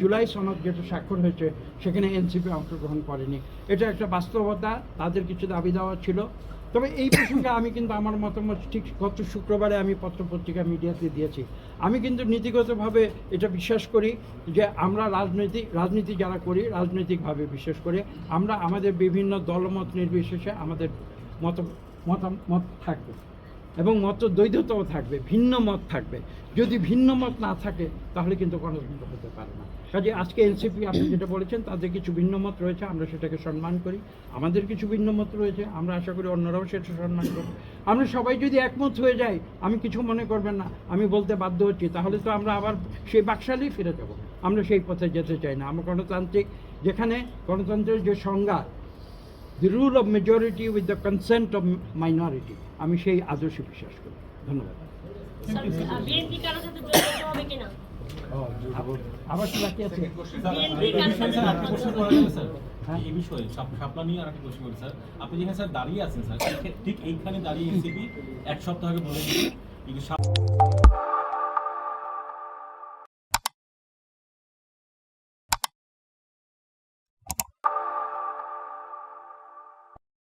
জুলাই সনদ যেটা স্বাক্ষর হয়েছে, সেখানে এনসিপি অংশগ্রহণ করেনি। এটা একটা বাস্তবতা, তাদের কিছু দাবি দেওয়া ছিল। তবে এই প্রসঙ্গে আমি কিন্তু আমার মতামত ঠিক গত শুক্রবারে আমি পত্রপত্রিকা মিডিয়াতে দিয়েছি। আমি কিন্তু নীতিগতভাবে এটা বিশ্বাস করি যে আমরা রাজনৈতিক রাজনীতি যারা করি, রাজনৈতিকভাবে বিশেষ করে, আমরা আমাদের বিভিন্ন দলমত নির্বিশেষে আমাদের মত মতামত থাকবে। এবং মত দ্বৈধতাও থাকবে, ভিন্ন মত থাকবে। যদি ভিন্ন মত না থাকে, তাহলে কিন্তু গণতন্ত্র হতে পারে না। কাজে আজকে এনসিপি আপনি যেটা বলেছেন তাদের কিছু ভিন্ন মত রয়েছে, আমরা সেটাকে সম্মান করি। আমাদের কিছু ভিন্ন মত রয়েছে, আমরা আশা করি অন্যরাও সেটা সম্মান করবে। আমরা সবাই যদি একমত হয়ে যাই, আমি কিছু মনে করবেন না, আমি বলতে বাধ্য হচ্ছি, তাহলে তো আমরা আবার সেই বাকশালেই ফিরে যাব। আমরা সেই পথে যেতে চাই না। আমরা গণতান্ত্রিক, যেখানে গণতন্ত্রের যে সংজ্ঞা the rule of majority with the consent of minority আমি সেই আদর্শে বিশ্বাস করি। ধন্যবাদ। আবার কি বাকি আছে? আরেকটা প্রশ্ন করা স্যার? এই বিষয়ে শাপলা নিয়ে আরেকটা প্রশ্ন করি, স্যার। আপনি যেখানে স্যার দাঁড়িয়ে আছেন স্যার ঠিক- এইখানে দাঁড়িয়ে এনসিপি এক সপ্তাহ আগে বলে দিয়েছে। কিন্তু শাপ-